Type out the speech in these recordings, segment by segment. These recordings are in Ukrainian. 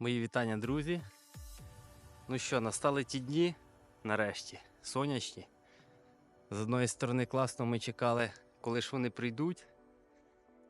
Мої вітання, друзі. Ну що, настали ті дні, нарешті, сонячні. З одної сторони, класно ми чекали, коли ж вони прийдуть.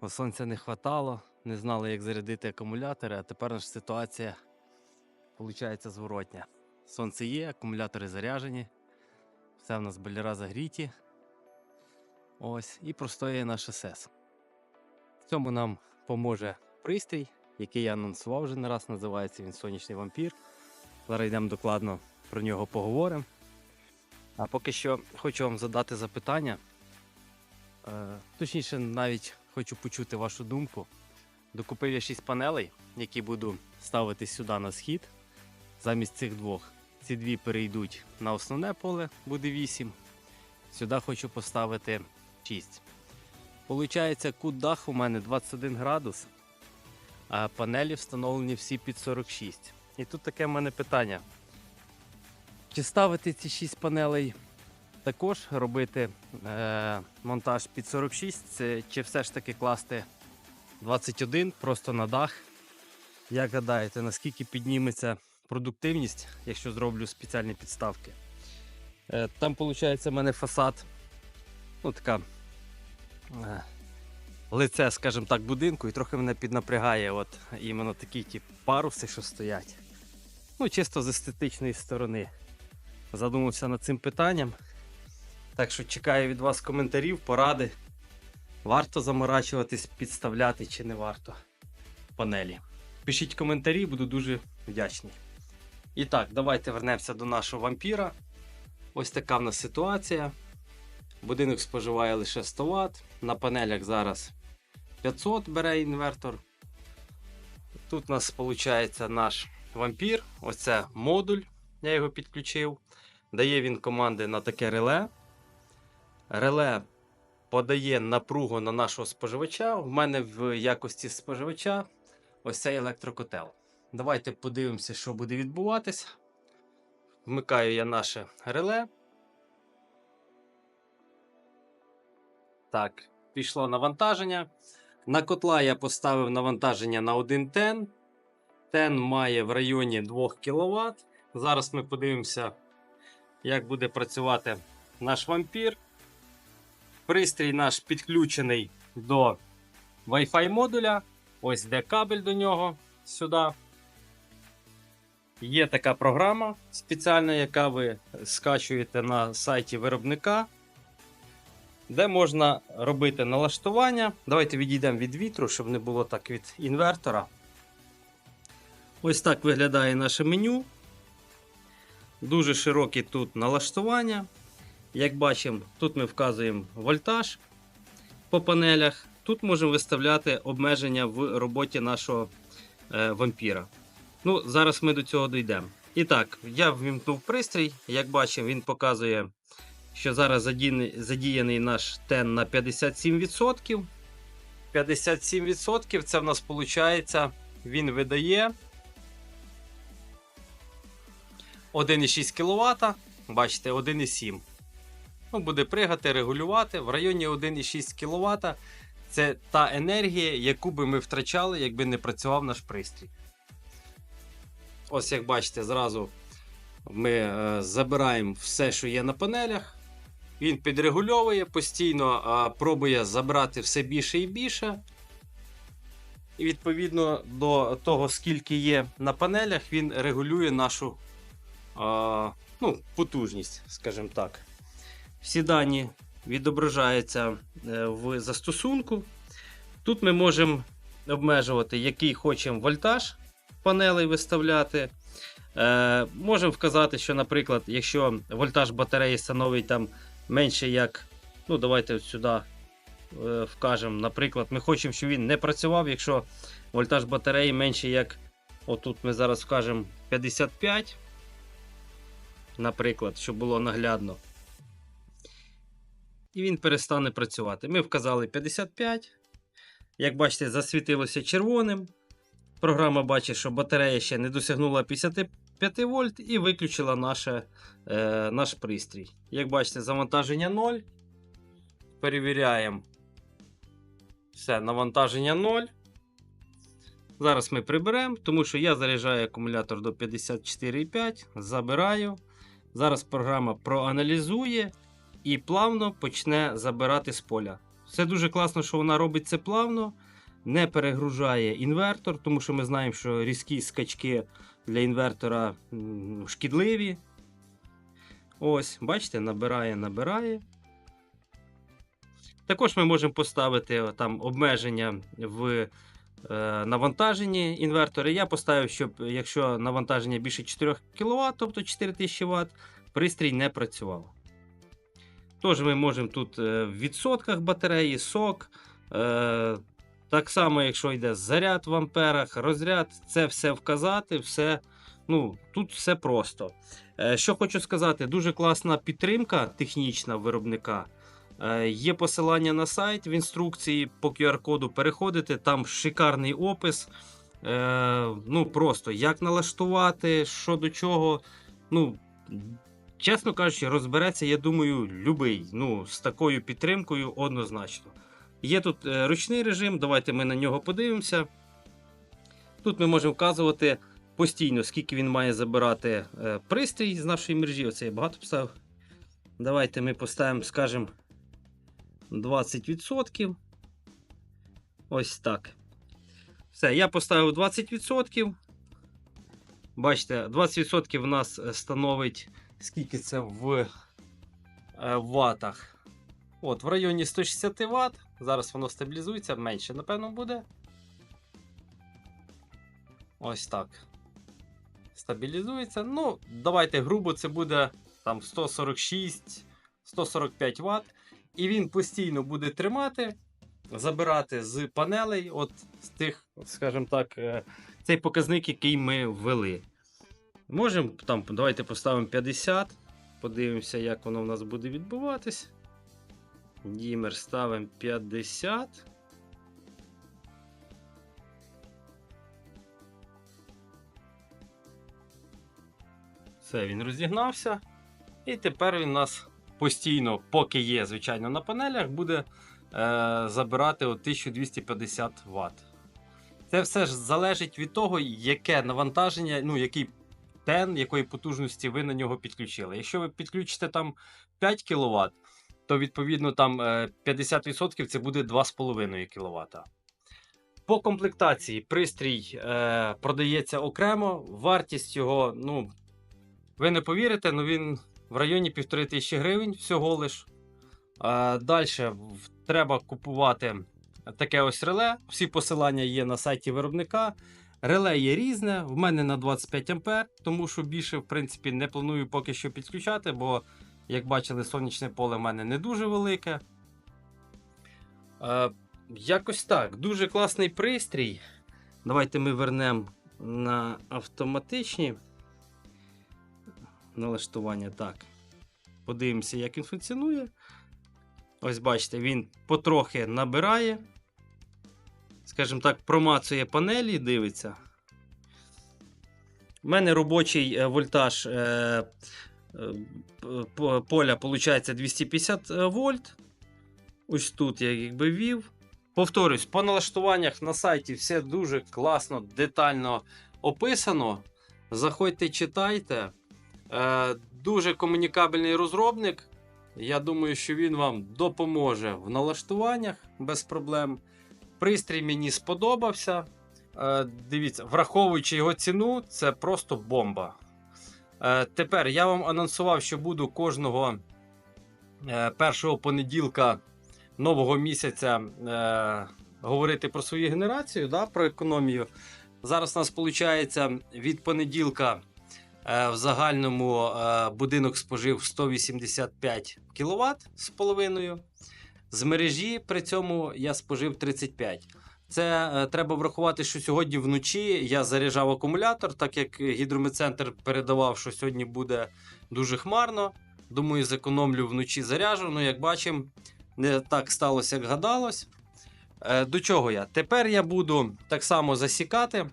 Бо сонця не хватало, не знали, як зарядити акумулятори, а тепер наша ситуація виходить зворотня. Сонце є, акумулятори заряджені, все в нас боляра загріті. Ось, і простоює наш СС. В цьому нам поможе пристрій, який я анонсував вже не раз, називається він сонячний вампір. Зараз йдемо докладно про нього поговоримо. А поки що хочу вам задати запитання. Е, точніше, навіть хочу почути вашу думку. Докупив я 6 панелей, які буду ставити сюди на схід. Замість цих двох. Ці дві перейдуть на основне поле, буде 8. Сюди хочу поставити 6. Получається, кут даху у мене 21 градус, а панелі встановлені всі під 46. І тут таке в мене питання. Чи ставити ці 6 панелей також робити е, монтаж під 46, це, чи все ж таки класти 21 просто на дах? Як гадаєте, наскільки підніметься продуктивність, якщо зроблю спеціальні підставки? Е, там, виходить, у мене фасад. Ну, така е, лице, скажімо так, будинку, і трохи мене піднапрягає от іменно такі ті паруси, що стоять. Ну, чисто з естетичної сторони. Задумався над цим питанням. Так що чекаю від вас коментарів, поради. Варто заморачуватись, підставляти чи не варто панелі. Пишіть коментарі, буду дуже вдячний. І так, давайте вернемося до нашого вампіра. Ось така в нас ситуація. Будинок споживає лише 100 Вт. На панелях зараз 500 бере інвертор. Тут у нас виходить наш вампір. Оце модуль. Я його підключив. Дає він команди на таке реле. Реле подає напругу на нашого споживача. У мене в якості споживача ось цей електрокотел. Давайте подивимося, що буде відбуватись. Вмикаю я наше реле. Так, пішло навантаження. На котла я поставив навантаження на 1 тен. Тен має в районі 2 кВт. Зараз ми подивимося, як буде працювати наш вампір. Пристрій наш підключений до Wi-Fi модуля. Ось де кабель до нього сюди. Є така програма спеціальна, яка ви скачуєте на сайті виробника, де можна робити налаштування. Давайте відійдемо від вітру, щоб не було так від інвертора. Ось так виглядає наше меню. Дуже широкі тут налаштування. Як бачимо, тут ми вказуємо вольтаж по панелях. Тут можемо виставляти обмеження в роботі нашого е, вампіра. Ну, Зараз ми до цього дійдемо. І так, я ввімкнув пристрій. Як бачимо, він показує, що зараз задіяний наш тен на 57%. 57% це в нас виходить, він видає 1,6 кВт. Бачите, 1,7. Ну, буде пригати, регулювати в районі 1,6 кВт. Це та енергія, яку би ми втрачали, якби не працював наш пристрій. Ось, як бачите, зразу ми е, забираємо все, що є на панелях. Він підрегульовує, постійно е, пробує забрати все більше і більше. І відповідно до того, скільки є на панелях, він регулює нашу е, ну, потужність, скажімо так. Всі дані відображаються е, в застосунку. Тут ми можемо обмежувати, який хочемо вольтаж панелей виставляти. Е, Можемо вказати, що, наприклад, якщо вольтаж батареї становить там менше як. Ну, давайте сюди е, вкажемо. Наприклад, ми хочемо, щоб він не працював, якщо вольтаж батареї менше як. Отут ми зараз вкажемо 55. Наприклад, щоб було наглядно. І він перестане працювати. Ми вказали 55. Як бачите, засвітилося червоним. Програма бачить, що батарея ще не досягнула 55 вольт і виключила наше, е, наш пристрій. Як бачите, завантаження 0. Перевіряємо. Все, навантаження 0. Зараз ми приберемо, тому що я заряджаю акумулятор до 54,5, забираю. Зараз програма проаналізує і плавно почне забирати з поля. Все дуже класно, що вона робить це плавно, не перегружає інвертор, тому що ми знаємо, що різкі скачки для інвертора шкідливі. Ось, бачите, набирає, набирає. Також ми можемо поставити там обмеження в е, навантаженні інвертора. Я поставив, щоб якщо навантаження більше 4 кВт, тобто 4000 Вт, пристрій не працював. Тож ми можемо тут е, в відсотках батареї, сок. Е, так само, якщо йде заряд в амперах, розряд, це все вказати, все. Ну, тут все просто. Е, що хочу сказати, дуже класна підтримка технічна виробника. Е, Є посилання на сайт в інструкції по QR-коду. Переходите, там шикарний опис. Е, ну, просто як налаштувати, що до чого. Ну, чесно кажучи, розбереться, я думаю, любий. Ну, з такою підтримкою однозначно. Є тут е, ручний режим, давайте ми на нього подивимося. Тут ми можемо вказувати постійно, скільки він має забирати е, пристрій з нашої мережі. Оце я багато поставив. Давайте ми поставимо, скажімо, 20%. Ось так. Все, я поставив 20%. Бачите, 20% в нас е, становить скільки це в ватах. От, в районі 160 Вт. Зараз воно стабілізується, менше, напевно, буде. Ось так. Стабілізується. Ну, давайте грубо, це буде там 146, 145 Вт. І він постійно буде тримати, забирати з панелей, от з тих, скажімо так, е, цей показник, який ми ввели. Можемо там, давайте поставимо 50. Подивимося, як воно в нас буде відбуватись. Дімер ставимо 50. Все, він розігнався. І тепер він у нас постійно, поки є, звичайно, на панелях, буде е, забирати от 1250 Вт. Це все ж залежить від того, яке навантаження, ну, який тен, якої потужності ви на нього підключили. Якщо ви підключите там 5 кВт, то відповідно там е, 50% це буде 2,5 кВт. По комплектації пристрій е, продається окремо, вартість його, ну, ви не повірите, але він в районі 1500 гривень всього лиш. Е, Далі треба купувати таке ось реле. Всі посилання є на сайті виробника. Реле є різне, в мене на 25 А, тому що більше, в принципі, не планую поки що підключати, бо, як бачили, сонячне поле в мене не дуже велике. Е, якось так. Дуже класний пристрій. Давайте ми вернемо на автоматичні налаштування. Так. Подивимося, як він функціонує. Ось бачите, він потрохи набирає. Скажімо так, промацує панелі, дивиться. У мене робочий е, вольтаж е, поля виходить 250 вольт. Ось тут я якби вів. Повторюсь, по налаштуваннях на сайті все дуже класно, детально описано. Заходьте, читайте. Е, дуже комунікабельний розробник. Я думаю, що він вам допоможе в налаштуваннях без проблем. Пристрій мені сподобався. Е, дивіться, враховуючи його ціну, це просто бомба. Е, тепер я вам анонсував, що буду кожного е, першого понеділка нового місяця е, говорити про свою генерацію, да, про економію. Зараз у нас виходить від понеділка в загальному будинок спожив 185 кВт з половиною. З мережі при цьому я спожив 35. Це е, треба врахувати, що сьогодні вночі я заряджав акумулятор, так як гідрометцентр передавав, що сьогодні буде дуже хмарно. Думаю, зекономлю вночі заряджу. Ну, як бачимо, не так сталося, як гадалось. Е, до чого я? Тепер я буду так само засікати,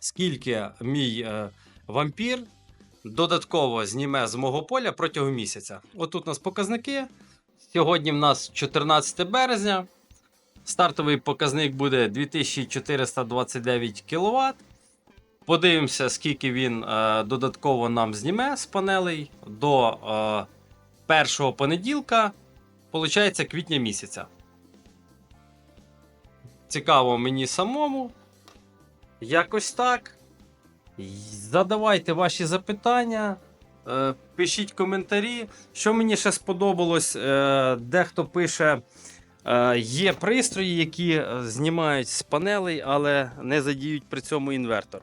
скільки мій е, вампір додатково зніме з мого поля протягом місяця. Отут у нас показники. Сьогодні в нас 14 березня. Стартовий показник буде 2429 кВт. Подивимося, скільки він е, додатково нам зніме з панелей до е, першого понеділка, виходить, квітня місяця. Цікаво мені самому. Якось так. Задавайте ваші запитання, е, пишіть коментарі. Що мені ще сподобалось, е, дехто пише. Е, Є пристрої, які е, знімають з панелей, але не задіють при цьому інвертор.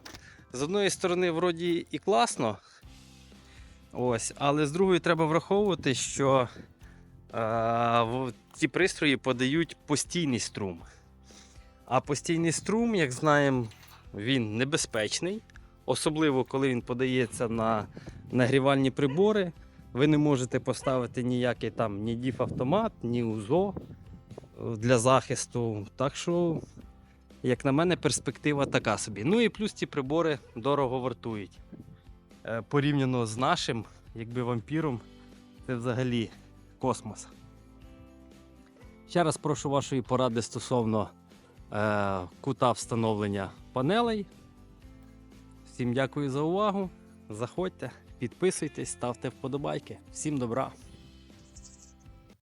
З одної сторони, вроді і класно. Ось, але з другої треба враховувати, що е, ці пристрої подають постійний струм. А постійний струм, як знаємо, він небезпечний, особливо коли він подається на нагрівальні прибори. Ви не можете поставити ніякий там ні діф-автомат, ні УЗО для захисту. Так що, як на мене, перспектива така собі. Ну і плюс ці прибори дорого вартують. Е, Порівняно з нашим, якби вампіром, це взагалі космос. Ще раз прошу вашої поради стосовно е, кута встановлення панелей. Всім дякую за увагу. Заходьте, підписуйтесь, ставте вподобайки. Всім добра!